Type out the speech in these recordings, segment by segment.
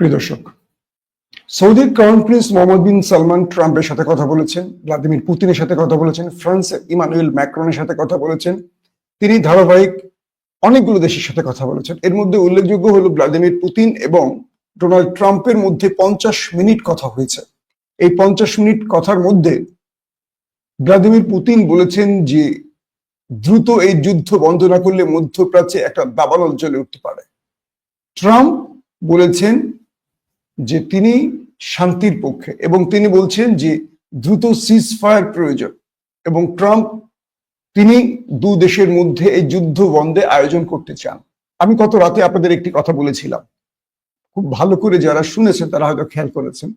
প্রিয় দর্শক, সৌদির crown prince Mohammed bin Salman ট্রাম্পের সাথে কথা বলেছেন, ভ্লাদিমির পুতিনের সাথে কথা বলেছেন ফ্রান্সের ইমানুয়েল ম্যাক্রনের সাথে কথা বলেছেন, তিনি ধারাবাহিক অনেকগুলো দেশের সাথে কথা বলেছেন। এর মধ্যে উল্লেখযোগ্য হলো ভ্লাদিমির পুতিন এবং ডোনাল্ড ট্রাম্পের মধ্যে পঞ্চাশ মিনিট কথা হয়েছে। এই পঞ্চাশ মিনিট কথার মধ্যে ভ্লাদিমির পুতিন বলেছেন যে, দ্রুত এই যুদ্ধ বন্ধ না করলে মধ্যপ্রাচ্যে একটা দাবানল জ্বলে উঠতে পারে। ট্রাম্প বলেছেন যে তিনি শান্তির পক্ষে এবং তিনি বলছেন যে দ্রুত সিজ ফায়ার প্রয়োজন এবং ট্রাম্প তিনি দু দেশের মধ্যে এই যুদ্ধ বন্ধে আয়োজন করতে চান। আমি গত রাতে আপনাদের একটি কথা বলেছিলাম। খুব ভালো করে যারা শুনেছেন তারা হয়তো খেয়াল করেছেন।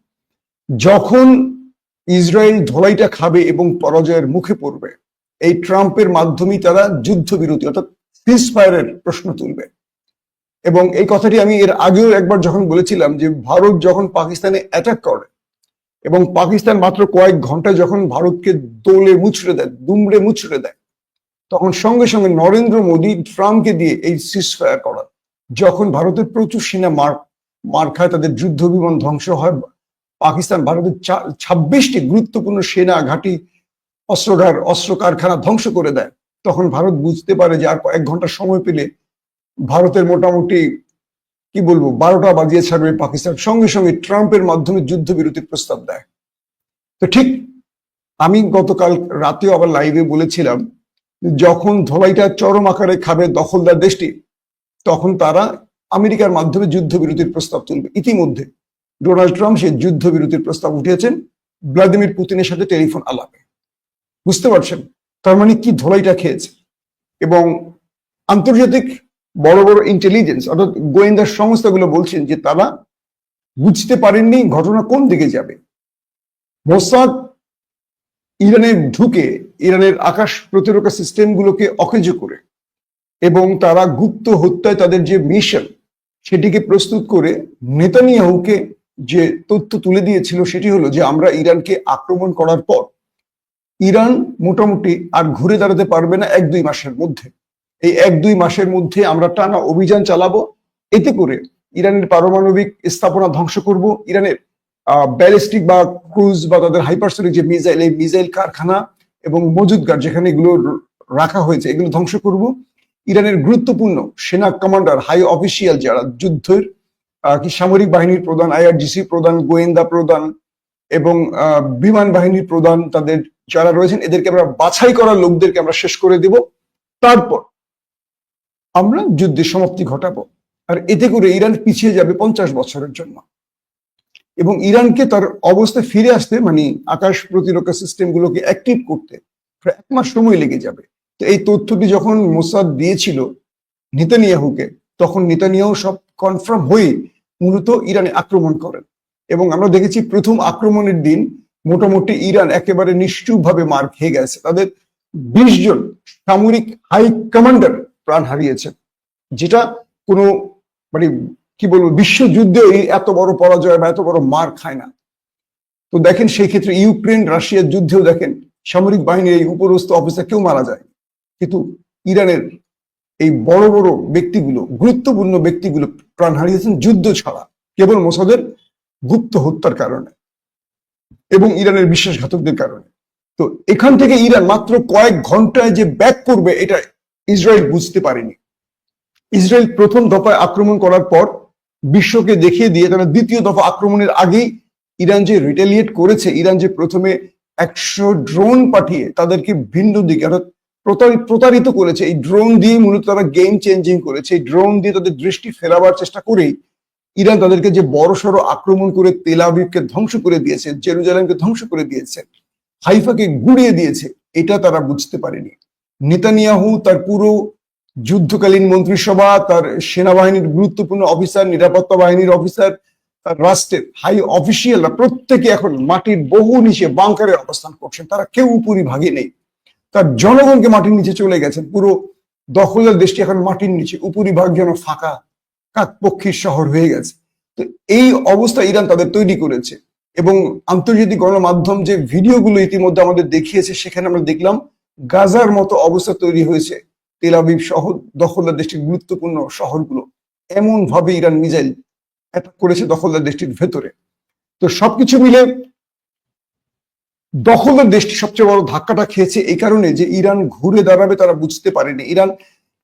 যখন ইসরায়েল ধোলাইটা খাবে এবং পরাজয়ের মুখে পড়বে, এই ট্রাম্পের মাধ্যমেই তারা যুদ্ধবিরতি অর্থাৎ সিজ ফায়ারের প্রশ্ন তুলবে। এবং এই কথাটি আমি এর আগেও একবার যখন বলেছিলাম যে ভারত যখন পাকিস্তানে অ্যাটাক করে, এবং পাকিস্তান মাত্র কয়েক ঘণ্টা যখন ভারতকে দোলে মুচড়ে দেয়, দুমড়ে মুচড়ে দেয়, তখন সঙ্গে সঙ্গে নরেন্দ্র মোদী ট্রাম্পকে দিয়ে এই সিজ ফায়ার করা যখন ভারতের প্রচুর সেনা মার মার খায়, তাদের যুদ্ধ বিমান ধ্বংস হয়, পাকিস্তান ভারতের ছাব্বিশটি গুরুত্বপূর্ণ সেনা, ঘাঁটি অস্ত্রগার অস্ত্র কারখানা ধ্বংস করে দেয়, তখন ভারত বুঝতে পারে যে আর কয়েক ঘণ্টা সময় পেলে ভারতের মোটামুটি, কি বলব, বারোটা বাজিয়ে ছাড়বে পাকিস্তান। সঙ্গে সঙ্গে ট্রাম্পের মাধ্যমে যুদ্ধবিরতির প্রস্তাব দেয়। তো ঠিক আমি গতকাল রাতেও আবার লাইভে বলেছিলাম, যখন ধোলাইটা চরম আকারে খাবে দখলদার দেশটি, তখন তারা আমেরিকার মাধ্যমে যুদ্ধবিরতির প্রস্তাব তুলবে। ইতিমধ্যে ডোনাল্ড ট্রাম্প সে যুদ্ধবিরতির প্রস্তাব উঠিয়েছেন, ভ্লাদিমির পুতিনের সাথে টেলিফোন আলাপে। বুঝতে পারছেন? তার মানে কি ধোলাইটা খেয়েছে? এবং আন্তর্জাতিক বড় বড় ইন্টেলিজেন্স অর্থাৎ গোয়েন্দা সংস্থাগুলো বলছেন যে তারা বুঝতে পারেননি ঘটনা কোন দিকে যাবে। মোসাদ ইরানে ঢুকে ইরানের আকাশ প্রতিরক্ষা সিস্টেমগুলোকে অকেজ করে এবং তারা গুপ্ত হত্যায় তাদের যে মিশন সেটিকে প্রস্তুত করে নেতানিয়াহুকে যে তথ্য তুলে দিয়েছিল সেটি হলো যে আমরা ইরানকে আক্রমণ করার পর, ইরান মোটামুটি আর ঘুরে দাঁড়াতে পারবে না এক দুই মাসের মধ্যে। এই এক দুই মাসের মধ্যে আমরা টানা অভিযান চালাবো। এতে করে ইরানের পারমাণবিক স্থাপনা ধ্বংস করব। ইরানের ব্যালিস্টিক বা ক্রুজ বা তাদের হাইপারসোনিক যে মিসাইল, এই মিসাইল কারখানা এবং মজুদগার যেখানে এগুলো রাখা হয়েছে, এগুলো ধ্বংস করব। ইরানের গুরুত্বপূর্ণ সেনা কমান্ডার, হাই অফিসিয়াল যারা যুদ্ধের কি সামরিক বাহিনীর প্রধান, আইআরজিসি প্রধান, গোয়েন্দা প্রধান এবং বিমান বাহিনীর প্রধান তাদের যারা রয়েছেন, এদেরকে আমরা বাছাই করা লোকদেরকে আমরা শেষ করে দেব। তারপর আমরা যুদ্ধের সমাপ্তি ঘটাবো। আর এতে করে ইরান পিছিয়ে যাবে পঞ্চাশ বছরের জন্য। এবং ইরানকে তার অবস্থায় ফিরে আসতে মানে আকাশ প্রতিরক্ষা সিস্টেম গুলোকে অ্যাক্টিভ করতে এক মাস সময় লেগে যাবে। তো এই তথ্যটি যখন মোসাদ দিয়েছিল নেতানিয়াহুকে, তখন নেতানিয়াহু সব কনফার্ম হয়ে মূলত ইরানে আক্রমণ করেন। এবং আমরা দেখেছি প্রথম আক্রমণের দিন মোটামুটি ইরান একেবারে নিষ্ঠুরভাবে মার খেয়ে গেছে। তাদের বিশ জন সামরিক হাই কমান্ডার প্রাণ হারিয়েছেন যেটা কোনো মানে কি বলব, বিশ্বযুদ্ধে এত বড় পরাজয় বা এত বড় মার খায় না। তো দেখেন সেই ক্ষেত্রে ইউক্রেন, রাশিয়ার যুদ্ধেও দেখেন সামরিক বাহিনীর এই উপরস্থ অফিসার কেউ মারা যায়। কিন্তু ইরানের এই বড় বড় ব্যক্তিগুলো, গুরুত্বপূর্ণ ব্যক্তিগুলো প্রাণ হারিয়েছেন যুদ্ধ ছাড়া, কেবল মোসাদের গুপ্ত হত্যার কারণে এবং ইরানের বিশ্বাসঘাতকদের কারণে। তো এখান থেকে ইরান মাত্র কয়েক ঘন্টায় যে ব্যাক করবে, এটা ইসরায়েল বুঝতে পারেনি। ইসরায়েল প্রথম দফায় আক্রমণ করার পর বিশ্বকে দেখিয়ে দিয়ে তারা দ্বিতীয় দফা আক্রমণের আগেই ইরান যে রিটেলিয়েট করেছে, ইরান যে প্রথমে একশো ড্রোন পাঠিয়ে তাদেরকে ভিন্ন দিকে অর্থাৎ প্রতারিত করেছে, এই ড্রোন দিয়ে মূলত তারা গেম চেঞ্জিং করেছে, এই ড্রোন দিয়ে তাদের দৃষ্টি ফেরাবার চেষ্টা করেই ইরান তাদেরকে যে বড় সড়ো আক্রমণ করে তেলাবিবকে ধ্বংস করে দিয়েছে, জেরুজালেমকে ধ্বংস করে দিয়েছে, হাইফাকে গুড়িয়ে দিয়েছে, এটা তারা বুঝতে পারেনি। নেতানিয়াহু তার পুরো যুদ্ধকালীন মন্ত্রিসভা, তার সেনাবাহিনীর গুরুত্বপূর্ণ অফিসার, নিরাপত্তা বাহিনীর অফিসার, তার রাষ্ট্রের হাই অফিসিয়ালরা প্রত্যেকে এখন মাটির বহু নিচে বাংকারে অবস্থান করছেন। তারা কেউ উপরি ভাগে নেই। তার জনগণকে মাটির নিচে চলে গেছেন। পুরো দখলদার দেশটি এখন মাটির নিচে। উপরিভাগ যেন ফাঁকা, কাকপক্ষীর শহর হয়ে গেছে। তো এই অবস্থা ইরান তাদের তৈরি করেছে। এবং আন্তর্জাতিক গণমাধ্যম যে ভিডিওগুলো ইতিমধ্যে আমাদের দেখিয়েছে, সেখানে আমরা দেখলাম গাজার মতো অবস্থা তৈরি হয়েছে তেল আবিব শহর দখলদার দেশটির গুরুত্বপূর্ণ শহরগুলো। এমন ভাবে ইরান মিজাইল অ্যাটাক করেছে দখলদার দেশটির ভেতরে। তো সবকিছু মিলে দখলদার দেশটি সবচেয়ে বড় ধাক্কাটা খেয়েছে এই কারণে যে ইরান ঘুরে দাঁড়াবে তারা বুঝতে পারেনি। ইরান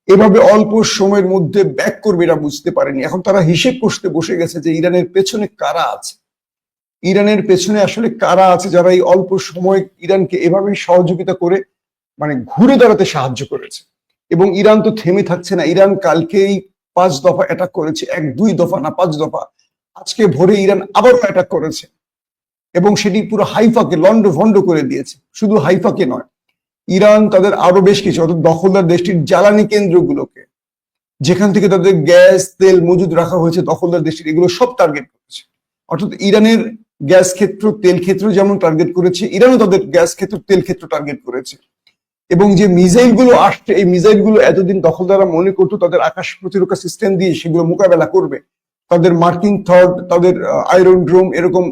এভাবে অল্প সময়ের মধ্যে ব্যাক করবে এরা বুঝতে পারেনি। এখন তারা হিসেব করতে বসে গেছে যে ইরানের পেছনে কারা আছে। ইরানের পেছনে আসলে কারা আছে যারা এই অল্প সময় ইরানকে এভাবে সহযোগিতা করে মানে ঘুরে দাঁড়াতে সাহায্য করেছে। এবং ইরান তো থেমে থাকছে না। ইরান কালকেই পাঁচ দফা অ্যাটাক করেছে। এক, দুই দফা না, পাঁচ দফা। আজকে ভোরে ইরান আবারও অ্যাটাক করেছে। এবং সেটি পুরো হাইফাকে লন্ড ভন্ড করে দিয়েছে। শুধু হাইফাকে নয়, ইরান তাদের আরও বেশ কিছু, অর্থাৎ দখলদার দেশটির জ্বালানি কেন্দ্রগুলোকে, যেখান থেকে তাদের গ্যাস, তেল মজুদ রাখা হয়েছে, দখলদার দেশটির, এগুলো সব টার্গেট করেছে। অর্থাৎ ইরানের গ্যাস ক্ষেত্র, তেল ক্ষেত্র যেমন টার্গেট করেছে, ইরানও তাদের গ্যাস ক্ষেত্র, তেল ক্ষেত্র টার্গেট করেছে। এবং যে মিসাইলগুলো আসছে, এই মিসাইলগুলো এতদিন দখলদাররা মনে করতো তাদের আকাশ প্রতিরক্ষা সিস্টেম দিয়ে সেগুলো মোকাবেলা করবে। তাদের মার্কিন থর্ড তাদের আয়রন ড্রোম এরকম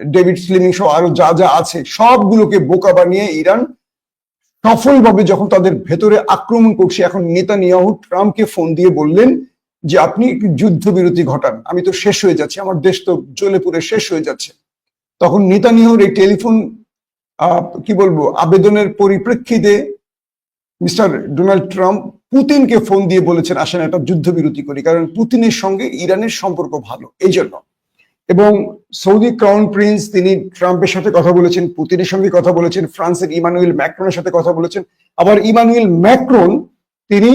ডেভিড স্লিমিং সহ আরও যা যা আছে, সবগুলোকে বোকা বানিয়ে ইরান সফলভাবে যখন তাদের ভেতরে আক্রমণ করছে, এখন নেতা নেতানিয়াহু ট্রাম্পকে ফোন দিয়ে বললেন যে, আপনি একটি যুদ্ধবিরতি ঘটান। আমি তো শেষ হয়ে যাচ্ছি। আমার দেশ তো জ্বলে পুড়ে শেষ হয়ে যাচ্ছে। তখন নেতা নেতানিয়াহুর এই টেলিফোন কি বলব, আবেদনের পরিপ্রেক্ষিতে মিস্টার ডোনাল্ড ট্রাম্প পুতিনকে ফোন দিয়ে বলেছেন, আসেন একটা যুদ্ধবিরতি করি, কারণ পুতিনের সঙ্গে ইরানের সম্পর্ক ভালো, এই জন্য। এবং সৌদি ক্রাউন প্রিন্স, তিনি ট্রাম্পের সাথে কথা বলেছেন, পুতিনের সঙ্গে কথা বলেছেন, ফ্রান্সের ইমানুয়েল ম্যাক্রনের সাথে কথা বলেছেন। আবার ইমানুয়েল ম্যাক্রন, তিনি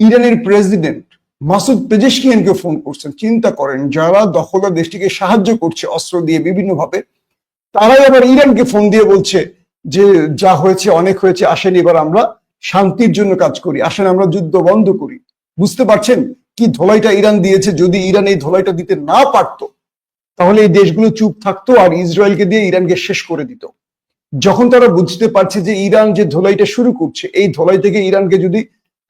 ইরানের প্রেসিডেন্ট মাসুদ পেজেশকিয়ানকে ফোন করছেন, চিন্তা করেন, যারা দখলদার দেশটিকে সাহায্য করছে অস্ত্র দিয়ে বিভিন্নভাবে তারাই আবার ইরানকে ফোন দিয়ে বলছে যে যা হয়েছে, অনেক হয়েছে, আসেন, এবার আমরা শান্তির জন্য কাজ করি। আসেন, আমরা যুদ্ধ বন্ধ করি। বুঝতে পারছেন কি ধোলাইটা ইরান দিয়েছে? যদি ইরান এই ধোলাইটা দিতে না পারতো, তাহলে এই দেশগুলো চুপ থাকতো আর ইসরায়েলকে দিয়ে ইরানকে শেষ করে দিত। যখন তারা বুঝতে পারছে যে ইরান যে ধোলাইটা শুরু করছে, এই ধোলাই থেকে ইরানকে যদি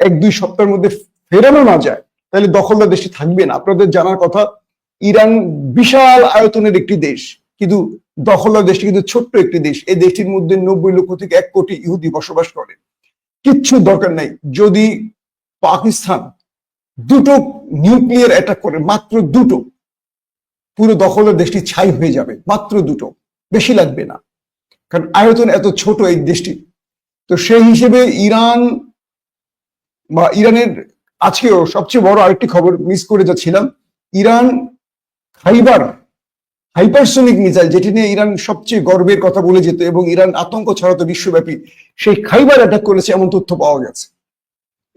এক দুই সপ্তাহের মধ্যে ফেরানো না যায়, তাহলে দখলদার দেশটি থাকবে না। আপনাদের জানার কথা, ইরান বিশাল আয়তনের একটি দেশ। কিন্তু দখলদার দেশটি কিন্তু ছোট্ট একটি দেশ। এই দেশটির মধ্যে নব্বই লক্ষ থেকে এক কোটি ইহুদি বসবাস করে। কিচ্ছু দরকার নাই। যদি পাকিস্তান দুটো নিউক্লিয়ার অ্যাটাক করে, মাত্র দুটো, পুরো দখলের দেশটি ছাই হয়ে যাবে। মাত্র দুটো। বেশি লাগবে না। কারণ আয়তন এত ছোট এই দেশটি। তো সেই হিসেবে ইরান বা ইরানের আজকেও সবচেয়ে বড় আরেকটি খবর মিস করে যাচ্ছিলাম। ইরান খাইবার হাইপারসোনিক মিসাইল, যেটি নিয়ে ইরান সবচেয়ে গর্বের কথা বলে যেত এবং ইরান আতঙ্ক ছড়াতো বিশ্বব্যাপী, সেই খাইবার অ্যাটাক করেছে এমন তথ্য পাওয়া গেছে।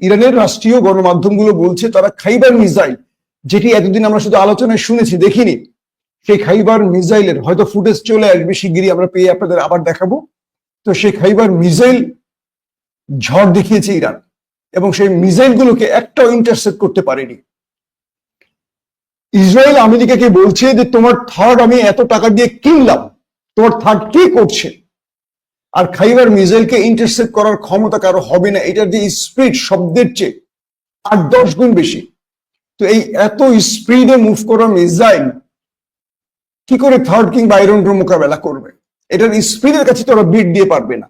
ইরানের রাষ্ট্রীয় গণমাধ্যমগুলো বলছে তারা খাইবার মিসাইল, যেটি এতদিন আমরা শুধু আলোচনায় শুনেছি, দেখিনি। সেই খাইবার মিসাইলের হয়তো ফুটেজ চলে আসবে শিগগিরই, আমরা পেয়ে আপনাদের আবার দেখাবো। তো সেই খাইবার মিসাইল ঝড় দেখিয়েছে ইরান এবং সেই মিসাইলগুলোকে একটাও ইন্টারসেপ্ট করতে পারেনি। ইসরায়েল আমেরিকাকে বলছে যে তোমার থার্ড আমি এত টাকা দিয়ে কিনলাম। তোমার থার্ড কি করছে? আর খাইবার মিসাইলকে ইন্টারসেপ্ট করার ক্ষমতা কারও হবে না। এটার যে স্পিড শব্দের চেয়ে আট দশ গুণ বেশি। তো এই এত স্পিডে মুভ করা মিসাইল কি করে থার্ড কিং বা আয়রন ড্রোম মোকাবেলা করবে? এটার স্পিডের কাছে তো ওরা বিট দিয়ে পারবে না।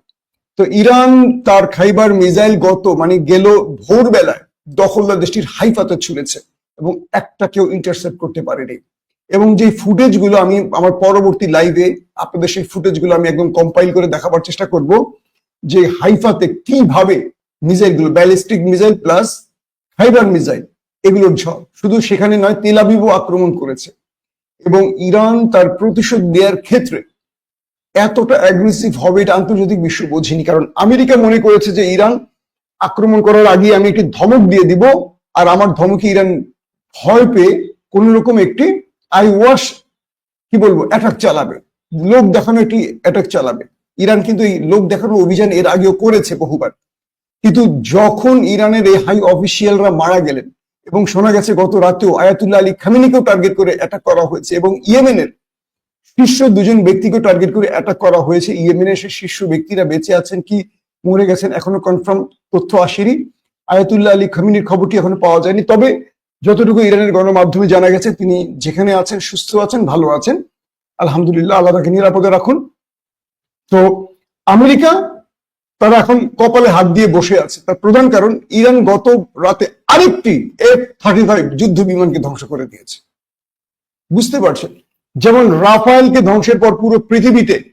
তো ইরান তার খাইবার মিসাইল গত মানে গেল ভোরবেলায় দখলদার দেশটির হাইফাতে ছুড়েছে। এবং একটা কেউ ইন্টারসেপ্ট করতে পারেনি। এবং যে ফুটেজগুলো আমি আমার পরবর্তী লাইভে আপনাদের সেই ফুটেজগুলো আমি একদম কম্পাইল করে দেখাবার চেষ্টা করব যে হাইফাতে কীভাবে মিসাইলগুলো ব্যালিস্টিক মিসাইল প্লাস ফাইবার মিসাইল এগুলোর ঝড় শুধু সেখানে নয় তেলাবিবও আক্রমণ করেছে। এবং ইরান তার প্রতিশোধ দেওয়ার ক্ষেত্রে এতটা অ্যাগ্রেসিভ হবে এটা আন্তর্জাতিক বিশ্ব বোঝেনি। কারণ আমেরিকা মনে করেছে যে ইরান আক্রমণ করার আগে আমি একটি ধমক দিয়ে দিব, আর আমার ধমকে ইরান ভয় পেয়ে কোন রকম একটি আই ওয়াশ কি বলব অ্যাটাক চালাবে। লোক দেখানো একটি অ্যাটাক চালাবে। ইরান কিন্তু এই লোক দেখানোর অভিযান এর আগেও করেছে বহুবার। কিন্তু যখন ইরানের এই হাই অফিসিয়ালরা মারা গেলেন এবং শোনা গেছে গত রাতেও আয়াতুল্লাহ আলী খামিনিকেও টার্গেট করে অ্যাটাক করা হয়েছে এবং ইয়েমেনের শীর্ষ দুজন ব্যক্তিকে টার্গেট করে অ্যাটাক করা হয়েছে। ইয়েমেনের সেই শীর্ষ ব্যক্তিরা বেঁচে আছেন কি, মরে গেছেন, এখনও কনফার্ম তথ্য আসেনি। আয়াতুল্লাহ আলী খামিনির খবরটি এখনও পাওয়া যায়নি। তবে যতটুকু ইরানের গণমাধ্যমে জানা গেছে, তিনি যেখানে আছেন, সুস্থ আছেন, ভালো আছেন। আলহামদুলিল্লাহ আল্লাহ তাকে নিরাপদে রাখুন। তো, আমেরিকা তারা এখন কপালে হাত দিয়ে বসে আছে। তার প্রধান কারণ, ইরান গত রাতে আরেকটি এফ থার্টি ফাইভ যুদ্ধ বিমানকে ধ্বংস করে দিয়েছে। বুঝতে পারছেন? যেমন রাফায়েলকে ধ্বংসের পর পুরো পৃথিবীতে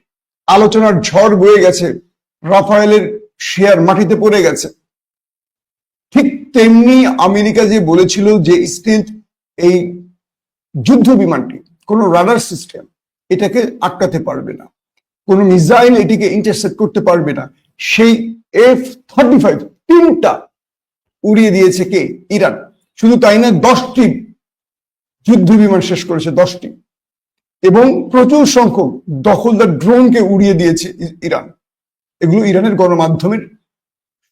আলোচনার ঝড় বয়ে গেছে, রাফায়েলের শেয়ার মাটিতে পড়ে গেছে। তেমনি আমেরিকা যে বলেছিল যে স্টিল এই যুদ্ধ বিমানটি, কোনো রাডার সিস্টেম এটাকে আটকাতে পারবে না। কোন মিসাইল এটিকে ইন্টারসেপ্ট করতে পারবে না। সেই এফ থার্টি ফাইভ তিনটা উড়িয়ে দিয়েছে কে? ইরান। শুধু তাই না, দশটি যুদ্ধ বিমান শেষ করেছে, দশটি। এবং প্রচুর সংখ্যক দখলদার ড্রোনকে উড়িয়ে দিয়েছে ইরান। এগুলো ইরানের গণমাধ্যমের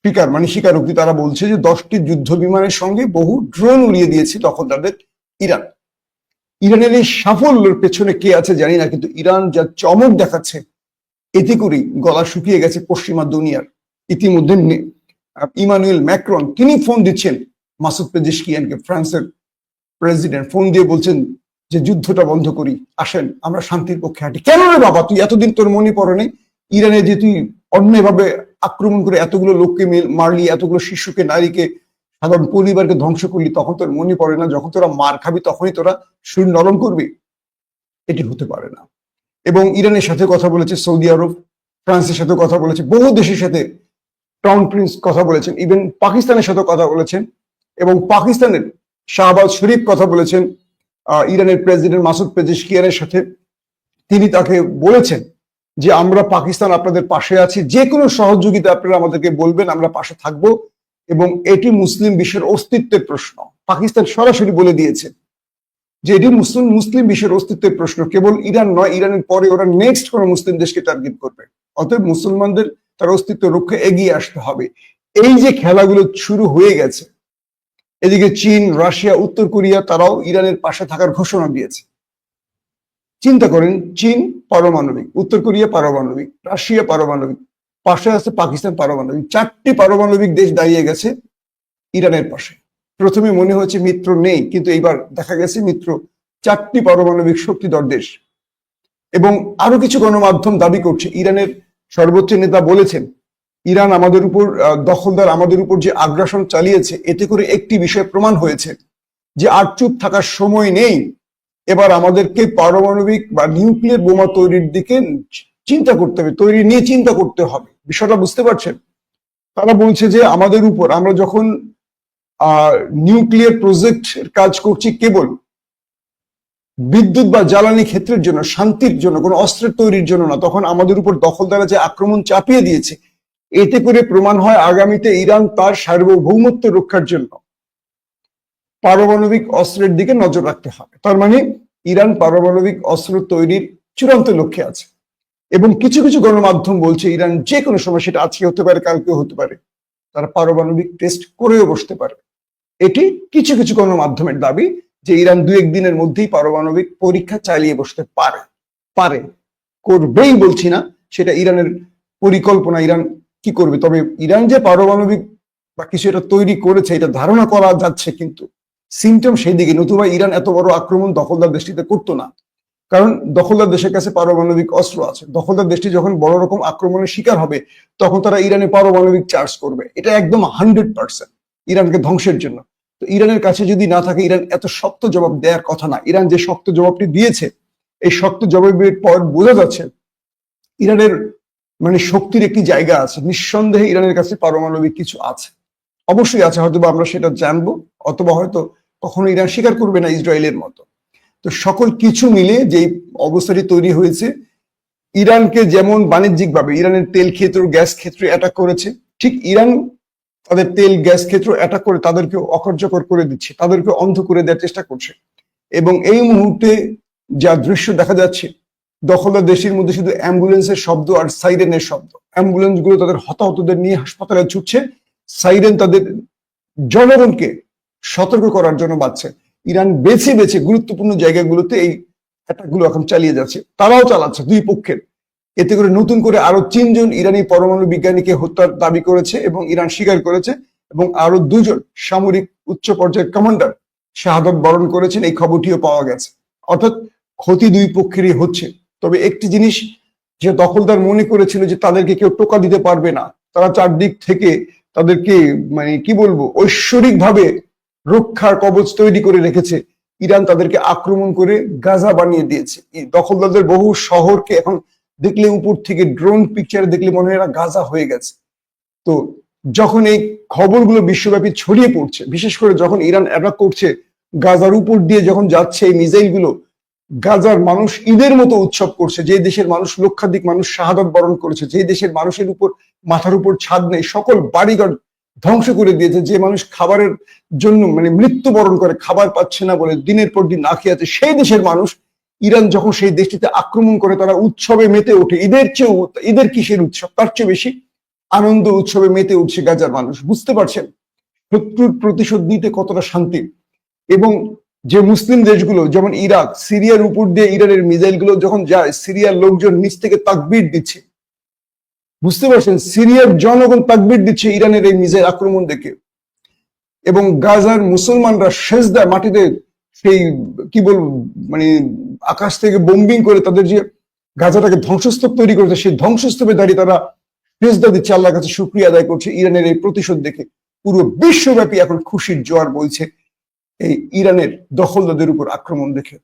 স্বীকার মানে স্বীকারোক্তি, তারা বলছে যে দশটি যুদ্ধ বিমানের সঙ্গে বহু ড্রোন উড়িয়ে দিয়েছে তখন তাদের ইরান। ইরানের এই সাফল্যের পেছনে কে আছে জানি না, কিন্তু ইরান যা চমক দেখাচ্ছে, এতে করেই গলা শুকিয়ে গেছে পশ্চিমা দুনিয়ার। ইতিমধ্যে ইমানুয়েল ম্যাক্রন, তিনি ফোন দিচ্ছেন মাসুদ পেজিশকিয়ানকে, ফ্রান্সের প্রেসিডেন্ট ফোন দিয়ে বলছেন যে যুদ্ধটা বন্ধ করি, আসেন, আমরা শান্তির পক্ষে হাঁটি কেন রে বাবা, তুই এতদিন তোর মনে পড়ে নেই? ইরানে যে তুই অন্যায়ভাবে আক্রমণ করে এতগুলো লোককে মারলি, এতগুলো শিশুকে, নারীকে, সাধারণ পরিবারকে ধ্বংস করলি, তখন তোর মনে পড়ে না, যখন তোরা মার খাবি, তখনই তোরা সুর নরম করবি। এটি হতে পারে না। এবং ইরানের সাথে কথা বলেছে সৌদি আরব, ফ্রান্সের সাথে কথা বলেছে, বহু দেশের সাথে ক্রাউন প্রিন্স কথা বলেছেন, ইভেন পাকিস্তানের সাথে কথা বলেছেন, এবং পাকিস্তানের শাহবাজ শরীফ কথা বলেছেন ইরানের প্রেসিডেন্ট মাসুদ পেজিশকিয়ানের সাথে। তিনি তাকে বলেছেন যে আমরা পাকিস্তান আপনাদের পাশে আছি, যে কোনো সহযোগিতা আপনারা আমাদেরকে বলবেন, আমরা পাশে থাকব। এবং এটি মুসলিম বিশ্বের অস্তিত্বের প্রশ্ন। পাকিস্তান সরাসরি বলে দিয়েছে যে এটি মুসলিম মুসলিম বিশ্বের অস্তিত্বের প্রশ্ন। কেবল ইরান নয়, ইরানের পরে ওরা নেক্সট কোন মুসলিম দেশকে টার্গেট করবে। অতএব মুসলমানদের তার অস্তিত্ব রক্ষা এগিয়ে আসতে হবে। এই যে খেলাগুলো শুরু হয়ে গেছে, এদিকে চীন, রাশিয়া, উত্তর কোরিয়া, তারাও ইরানের পাশে থাকার ঘোষণা দিয়েছে। চিন্তা করেন, চীন পারমাণবিক, উত্তর কোরিয়া পারমাণবিক, রাশিয়া পারমাণবিক, পাশে আছে পাকিস্তান পারমাণবিক, চারটি পারমাণবিক দেশ দাঁড়িয়ে গেছে ইরানের পাশে। প্রথমে মনে হয়েছে মিত্র নেই, কিন্তু এইবার দেখা গেছে মিত্র চারটি পারমাণবিক শক্তিধর দেশ। এবং আরও কিছু গণমাধ্যম দাবি করছে, ইরানের সর্বোচ্চ নেতা বলেছেন, ইরান আমাদের উপর দখলদার আমাদের উপর যে আগ্রাসন চালিয়েছে, এতে করে একটি বিষয় প্রমাণ হয়েছে যে আর চুপ থাকার সময় নেই। এবার আমাদেরকে পারমাণবিক বা নিউক্লিয়ার বোমা তৈরির দিকে চিন্তা করতে হবে, তৈরি নিয়ে চিন্তা করতে হবে। বিষয়টা বুঝতে পারছেন? তারা বলছে যে আমাদের উপর, আমরা যখন নিউক্লিয়ার প্রজেক্ট কাজ করছি কেবল বিদ্যুৎ বা জ্বালানি ক্ষেত্রের জন্য, শান্তির জন্য, কোনো অস্ত্রের তৈরির জন্য না, তখন আমাদের উপর দখলদারা যে আক্রমণ চাপিয়ে দিয়েছে, এতে করে প্রমাণ হয় আগামীতে ইরান তার সার্বভৌমত্ব রক্ষার জন্য। পারমাণবিক অস্ত্রের দিকে নজর রাখতে হবে। তার মানে ইরান পারমাণবিক অস্ত্র তৈরির চূড়ান্ত লক্ষ্যে আছে এবং কিছু কিছু গণমাধ্যম বলছে ইরান যে কোনো সময় সেটা আজকে হতে পারে কালকে হতে পারে। তারা পারমাণবিক টেস্ট করেও বসতে পারে। এটি কিছু কিছু গণমাধ্যমের দাবি যে ইরান দু একদিনের মধ্যেই পারমাণবিক পরীক্ষা চালিয়ে বসতে পারে পারে। করবেই বলছি না, সেটা ইরানের পরিকল্পনা, ইরান কি করবে? তবে ইরান যে পারমাণবিক বা কিছু এটা তৈরি করেছে, এটা ধারণা করা যাচ্ছে কিন্তু সিমটম সেই দিকে। নতুবা ইরান এত বড় আক্রমণ দখলদার দেশটিতে করতো না। কারণ দখলদার দেশের কাছে পারমাণবিক অস্ত্র আছে। দখলদার দেশটি যখন বড় রকম আক্রমণের শিকার হবে, তখন তারা ইরানে পারমাণবিক চার্জ করবে। এটা একদম হান্ড্রেড পার্সেন্ট ইরানকে ধ্বংসের জন্য। তো ইরানের কাছে যদি না থাকে, ইরান এত শক্ত জবাব দেওয়ার কথা না। ইরান যে শক্ত জবাবটি দিয়েছে, এই শক্ত জবাবের পর বোঝা যাচ্ছে, ইরানের মানে শক্তির একটি জায়গা আছে। নিঃসন্দেহে ইরানের কাছে পারমাণবিক কিছু আছে। অবশ্যই আছে হয়তো আমরা সেটা জানব, অথবা হয়তো কখনো ইরান স্বীকার করবে না ইসরায়েলের মতো। তো সকল কিছু মিলে যে অবস্থাটি তৈরি হয়েছে, ইরানকে যেমন বাণিজ্যিকভাবে ইরানের তেল ক্ষেত্র, গ্যাস ক্ষেত্রে অ্যাটাক করেছে, ঠিক ইরান তাদের তেল, গ্যাস ক্ষেত্র অ্যাটাক করে তাদেরকে অকার্যকর করে দিচ্ছে, তাদেরকে অন্ধ করে দেওয়ার চেষ্টা করছে। এবং এই মুহূর্তে যা দৃশ্য দেখা যাচ্ছে, দখলদার দেশের মধ্যে শুধু অ্যাম্বুলেন্সের শব্দ আর সাইরেনের শব্দ। অ্যাম্বুলেন্সগুলো তাদের হতাহতদের নিয়ে হাসপাতালে ছুটছে, সাইরেন তাদের জনগণকে সতর্ক করার জন্য বাড়ছে। ইরান বেছে বেছে গুরুত্বপূর্ণ জায়গাগুলোতে এই অ্যাটাকগুলো এখন চালিয়ে যাচ্ছে। তারাও চালাচ্ছে দুই পক্ষের। এতে করে নতুন করে আরও তিনজন ইরানি পরমাণু বিজ্ঞানীকে হত্যার দাবি করেছে এবং ইরান স্বীকার করেছে এবং আরও দুজন সামরিক উচ্চ পর্যায়ের কমান্ডার শাহাদত বরণ করেছেন, এই খবরটিও পাওয়া গেছে। অর্থাৎ ক্ষতি দুই পক্ষেরই হচ্ছে। তবে একটি জিনিস যে দখলদার মনে করেছিল যে তাদেরকে কেউ টোকা দিতে পারবে না, তারা চারদিক থেকে তাদেরকে মানে কি বলব ঐশ্বরিক ভাবে রক্ষার কবচ তৈরি করে রেখেছে। ইরান তাদেরকে আক্রমণ করে গাজা বানিয়ে দিয়েছে। দখলদারদের বহু শহরকে এখন দেখলে উপর থেকে ড্রোন পিকচারে দেখলে মনে হয় এরা গাজা হয়ে গেছে। তো যখন এই খবরগুলো বিশ্বব্যাপী ছড়িয়ে পড়ছে, বিশেষ করে যখন ইরান অ্যাটাক করছে, গাজার উপর দিয়ে যখন যাচ্ছে এই মিসাইলগুলো, গাজার মানুষ ঈদের মতো উৎসব করছে। যে দেশের মানুষ লক্ষাধিক মানুষ শাহাদত বরণ করেছে যে দেশের মানুষের উপর, মাথার উপর ছাদ নেই, সকল বাড়িঘর ধ্বংস করে দিয়েছে, যে মানুষ খাবারের জন্য মানে মৃত্যুবরণ করে খাবার পাচ্ছে না বলে দিনের পর দিন না আছে, সেই দেশের মানুষ ইরান যখন সেই দেশটিতে আক্রমণ করে তারা উৎসবে মেতে ওঠে ঈদের চেয়েও ঈদের কিসের উৎসব? তার চেয়ে বেশি আনন্দ উৎসবে মেতে উঠছে গাজার মানুষ, বুঝতে পারছেন? শত্রুর প্রতিশোধ নিতে কতটা শান্তি? এবং যে মুসলিম দেশগুলো, যেমন ইরাক, সিরিয়ার উপর দিয়ে ইরানের মিসাইলগুলো যখন যায়, সিরিয়ার লোকজন নিচ থেকে তাকবির দিচ্ছে। বুঝতে পারছেন? সিরিয়ার জনগণ তাকবির দিচ্ছে ইরানের এই মিসাইল আক্রমণ দেখে। এবং গাজার মুসলমানরা সেজদা মাটিতে সেই, কি বলব মানে আকাশ থেকে বোম্বিং করে তাদের যে গাজাটাকে ধ্বংসস্তূপ তৈরি করেছে, সেই ধ্বংসস্তূপে দাঁড়িয়ে তারা সেজদা দিচ্ছে, আল্লাহর কাছে শুক্রিয়া আদায় করছে ইরানের এই প্রতিশোধ দেখে। পুরো বিশ্বব্যাপী এখন খুশির জোয়ার বলছে এই ইরানের দখলদারদের উপর আক্রমণ দেখে।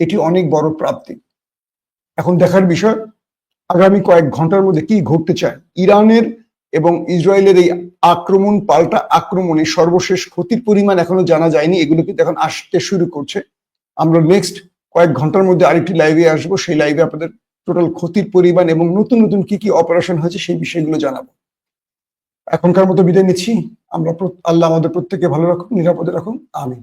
এটি অনেক বড় প্রাপ্তি। এখন দেখার বিষয় আগামী কয়েক ঘণ্টার মধ্যে কি ঘটতে চায়? ইরানের এবং ইসরায়েলের এই আক্রমণ, পাল্টা আক্রমণে সর্বশেষ ক্ষতির পরিমাণ এখনও জানা যায়নি। এগুলো কিন্তু এখন আসতে শুরু করছে। আমরা নেক্সট কয়েক ঘণ্টার মধ্যে আরেকটি লাইভে আসব। সেই লাইভে আপনাদের টোটাল ক্ষতির পরিমাণ এবং নতুন নতুন কি কি অপারেশন হয়েছে সেই বিষয়গুলো জানাব। এখনকার মতো বিদায় নিচ্ছি। আমরা আল্লাহ আমাদের প্রত্যেককে ভালো রাখুন নিরাপদে রাখুন আমিন।